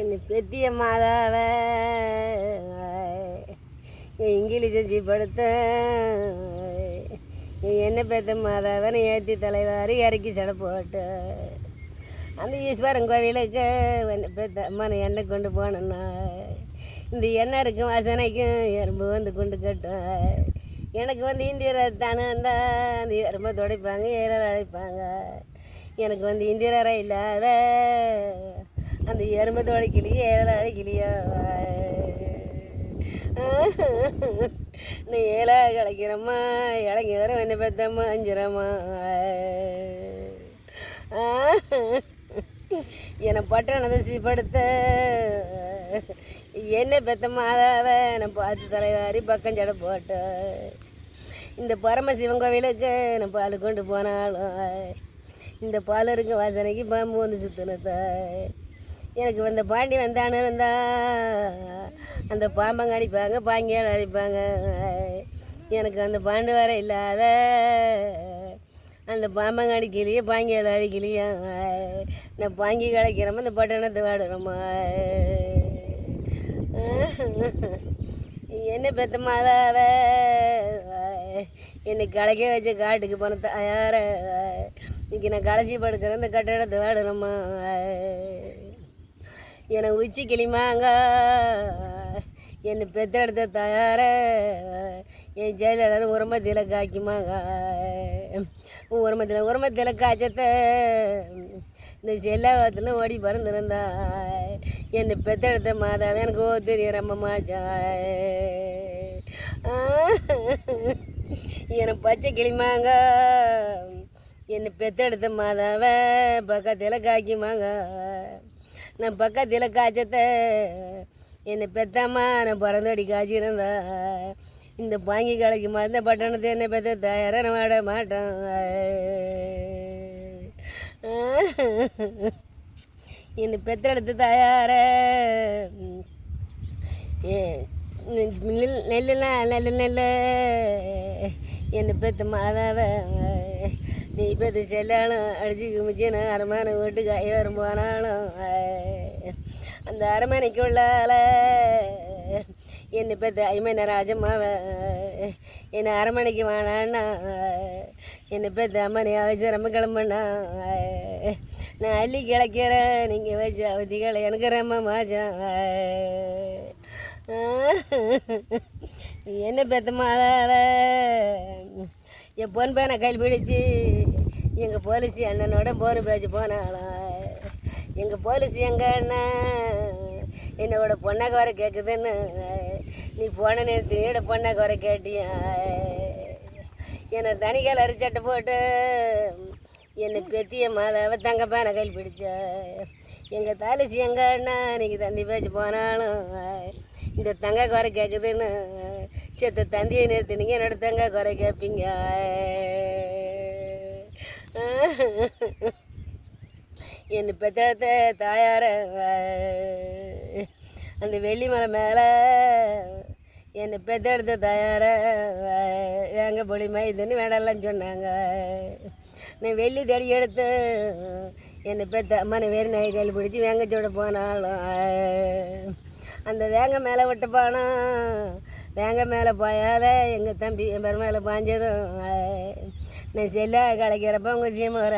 என்னை பெத்திய மாதாவ இங்கிலீஷ் செஞ்சு படுத்த என்ன பெத்த மாதாவனை ஏற்றி தலைவார் இறக்கி சடை போட்டு. அந்த ஈஸ்வரன் கோவிலுக்கு என்ன பெத்த அம்மனை எண்ணெய் கொண்டு போனேன்னா இந்த எண்ணெய் இருக்கும் வாசனைக்கும் எறும்பு வந்து கொண்டு கட்டும் எனக்கு வந்து இந்திய ரத்தானு இருந்தால் அந்த எறும்பை துடைப்பாங்க ஏற அழைப்பாங்க. எனக்கு வந்து இந்தியரா இல்லாத அந்த எறும்பை துடைக்கலையே ஏழை அழைக்கலையா நீ ஏழா கிடைக்கிறம்மா இறங்கி வர என்ன பெத்தம்மா அஞ்சுறம்மா. என்னை பட்டணத்தை சீப்படுத்த என்ன பெத்த மாதாவ நான் பார்த்து தலைவாரி பக்கம் ஜடை போட்ட. இந்த பரமசிவன் கோவிலுக்கு நான் பால் கொண்டு போனாலும் இந்த பால் இருக்க வாசனைக்கு பாம்பு வந்து சுத்தினத்தாய் எனக்கு வந்த பாண்டி வந்தானு இருந்தா. அந்த பாம்பங்க அடிப்பாங்க பாங்கியால் அடிப்பாங்க. எனக்கு அந்த பாண்டு வர இல்லாத. அந்த பாம்பங்க அடிக்கலையே பாங்கியால் அடிக்கலையா. நான் பாங்கி கிடைக்கிறோமோ இந்த பட்டணத்தை வாடுறோமா என்ன பெத்த மாதாவ? என்னை களைக்க வச்ச காட்டுக்கு போன தயார. இன்னைக்கு நான் களைச்சி படுக்கிறேன் இந்த கட்டடத்தை வாடுறோமா எனக்கு உச்சி கிளிமாங்க என்னை பெத்தெடுத்த தயார என் ஜெயலலிதா உரமத்தில் காய்க்குமாங்க உரமத்தில் உரமத்தில் காய்ச்சத்தை. இந்த செல்லாவத்தில் ஓடி பறந்துருந்தா. என்னை பெத்தெடுத்த மாதாவே எனக்கு ஓ தெரியும் ரொம்ப எனக்கு என்னை பச்சை கிளிமாங்க என்னை பெத்தெடுத்த மாதாவை பக்கத்தில் காய்க்குமாங்க நான் பக்கத்தில் காய்ச்சத்த. என்னை பெத்தாம்மா நான் பிறந்தடி காய்ச்சிருந்தா. இந்த பாங்கி கலைக்கு மறந்த பட்டணத்தை என்னை பெத்த தயாரான நான் மாட்டேன். என்னை பெத்தெடுத்து தயார நெல் நெல்லுலாம் நெல் நெல் என்னை பெத்த மாதாவை நீ பத்து செல்லாலும் அடிச்சுக்கு முச்சின அரமான வீட்டுக்கு ஐவரும் போனாலும் அந்த அரமனைக்குள்ளால என்னை பத்து ஐமன ராஜம்மாவ என்னை அரமனைக்கு வேணான்னா என்னை பத்து அம்மனை அவசரமாக கிளம்புனா நான் அள்ளி கிளக்கிறேன் நீங்கள் வச்ச அவதிகளை எனக்கு ரொம்ப மாஜம் என்ன பெத்த மாதாவ என் பொன் பேனை கையில் பிடிச்சி எங்கள் போலீஸ் அண்ணனோட போன பேச்சு போனாளா? எங்கள் போலீஸ் எங்க அண்ணன் என்னோட பொண்ணை வர கேட்குதுன்னு நீ போன நேரத்து என்னோட குறை வர கேட்டியா? என்னை தனிக்கால் அரிச்சட்டை போட்டு என்னை பெத்திய மாதாவை தங்க பேனை கையில் பிடிச்ச. எங்கள் தாலிசி எங்க அண்ணா இன்னைக்கு தந்தி பேச்சு போனாலும் இந்த தங்க குறை கேட்குதுன்னு செத்த தந்தியை நிறுத்தினீங்க என்னோட தங்க குறை கேட்பீங்க என் பெத்த தாயார அந்த வெள்ளி மலை மேலே என்னை பெத்தெடுத்த தாயார எங்க பொலிமா மைதுன்னு வேடெல்லாம் சொன்னாங்க. நான் வெள்ளி தேடி எடுத்து என்னை பெத்த அம்மனை வேறு நாய் கையில் பிடிச்சி வேங்கச்சோட போனாலும் அந்த வேங்க மேலே விட்டு போனோம் வேங்க மேலே போயாலே எங்கள் தம்பி என் பேர் மேலே பாஞ்சதும் நான் செல்ல கலைக்கிறப்ப உங்கள் சீமை ஒரு